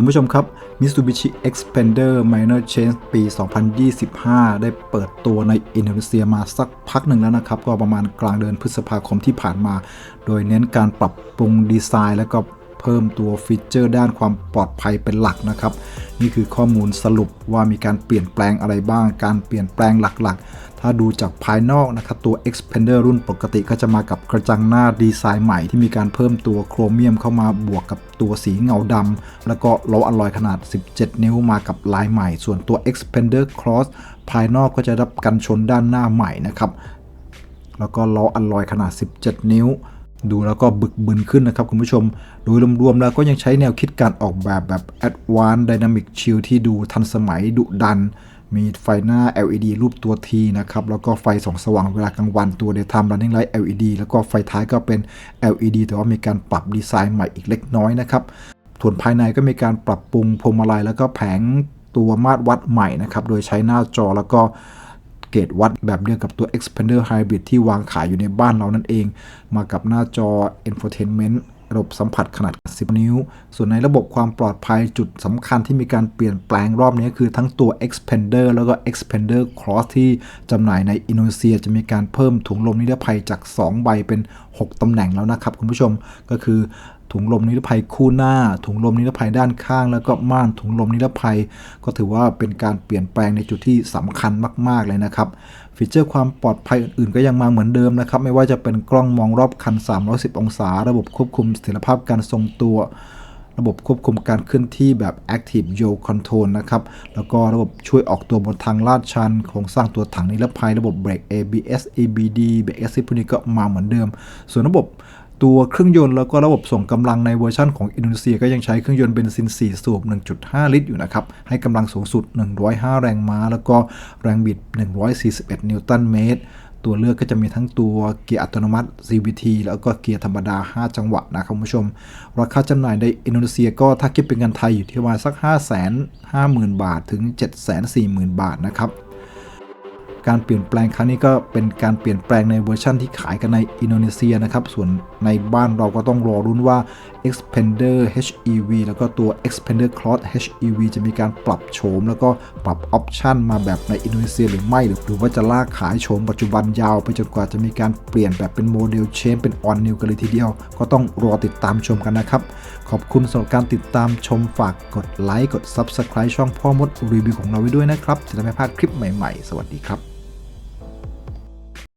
คุณผู้ชมครับ Mitsubishi Xpander Minor Change ปี 2025 ได้เปิดตัวในอินโดนีเซียมาสักพักหนึ่งแล้วนะครับ ก็ประมาณกลางเดือนพฤษภาคมที่ผ่านมา โดยเน้นการปรับปรุงดีไซน์และก็เพิ่มตัวฟีเจอร์ด้านความปลอดภัยเป็นหลักนะครับ นี่คือข้อมูลสรุปว่ามีการเปลี่ยนแปลงอะไรบ้าง การเปลี่ยนแปลงหลักๆ ถ้าดูจากภายนอกนะครับตัว Xpander รุ่นปกติก็จะมากับกระจังหน้าดีไซน์ใหม่ที่มีการเพิ่มตัวโครเมียมเข้ามาบวกกับตัวสีเงาดำแล้วก็ล้ออลลอยขนาด 17 นิ้วมากับลายใหม่ ส่วนตัว Xpander Cross ภายนอกก็จะรับกันชนด้านหน้าใหม่นะครับแล้วก็ล้ออัลลอยขนาด 17 นิ้ว ดูแล้วก็บึกบึนขึ้นนะครับคุณผู้ชม โดยรวมๆแล้วก็ยังใช้แนวคิดการออกแบบแบบ Advanced Dynamic Shield ที่ดูทันสมัยดุดัน มีไฟหน้า LED รูปตัว T นะครับ แล้วก็ไฟส่องสว่างเวลากลางวันตัว Daytime Running Light LED แล้วก็ไฟท้ายก็เป็น LED แต่ว่ามีการปรับดีไซน์ใหม่อีกเล็กน้อยนะครับ ส่วนภายในก็มีการปรับปรุงพวงมาลัยแล้วก็แผงตัวมาตรวัดใหม่นะครับ โดยใช้หน้าจอแล้วก็เกจวัดแบบเดียวกับตัว Expander Hybrid ที่วางขายอยู่ในบ้านเรานั่นเอง มากับหน้าจอ Infotainment ระบบสัมผัสขนาด 10 นิ้ว ส่วนในระบบความปลอดภัยจุดสำคัญที่มีการเปลี่ยนแปลงรอบนี้คือทั้งตัว Expander แล้วก็ Expander Cross ที่จำหน่ายในอินโดนีเซียจะมีการเพิ่มถุงลมนิรภัยจาก 2 ใบเป็น 6ตำแหน่งแล้วนะครับคุณผู้ชมก็คือ ถุงลมนิรภัยคู่หน้า ถุงลมนิรภัยด้านข้าง แล้วก็ม่านถุงลมนิรภัย ก็ถือว่าเป็นการเปลี่ยนแปลงในจุดที่สำคัญมาก ๆ เลยนะครับฟีเจอร์ความปลอดภัยอื่นๆก็ยังมาเหมือนเดิมนะครับ ไม่ว่าจะเป็นกล้องมองรอบคัน 310 องศา ระบบควบคุมเสถียรภาพการทรงตัว ระบบควบคุมการเคลื่อนที่แบบ Active Yaw Control นะครับ แล้วก็ระบบช่วยออกตัวบนทางลาดชันโครงสร้างตัวถังนิรภัย ระบบเบรก ABS ABD เบรก Assist พวกนี้ก็มาเหมือนเดิม ส่วนระบบ ตัวเครื่องยนต์แล้วก็ระบบส่งกำลังในเวอร์ชันของอินโดนีเซียก็ยังใช้เครื่องยนต์เบนซิน 4 สูบ 1.5 ลิตรอยู่นะครับ ให้กำลังสูงสุด 105 แรงม้า แล้วก็แรงบิด 141 นิวตันเมตร ตัวเลือกก็จะมีทั้งตัวเกียร์อัตโนมัติ CVT แล้วก็เกียร์ธรรมดา 5 จังหวะนะครับคุณผู้ชม ราคาจำหน่ายในอินโดนีเซียก็ถ้าคิดเป็นเงินไทยอยู่ที่ประมาณสัก 5 5 0 0 0 0 บาทถึง 740,000 บาทนะครับ การเปลี่ยนแปลงครั้งนี้ก็เป็นการเปลี่ยนแปลงในเวอร์ชั่นที่ขายกันในอินโดนีเซียนะครับ ส่วนในบ้านเราก็ต้องรอรุ้นว่า Expander HEV แล้วก็ตัว Expander Cross HEV จะมีการปรับโฉมแล้วก็ปรับออปชันมาแบบในอินโดนีเซียหรือไม่ หรือว่าจะลากขายโฉมปัจจุบันยาวไปจนกว่าจะมีการเปลี่ยนแบบเป็นโมเดลเชนเป็นออนนิวกันเลยทีเดียว ก็ต้องรอติดตามชมกันนะครับ ขอบคุณสำหรับการติดตามชมฝากกดไลค์กด Subscribe ช่องพ่อมดรีวิวของเราไว้ด้วยนะครับ จะได้ไม่พลาดคลิปใหม่ๆ สวัสดีครับ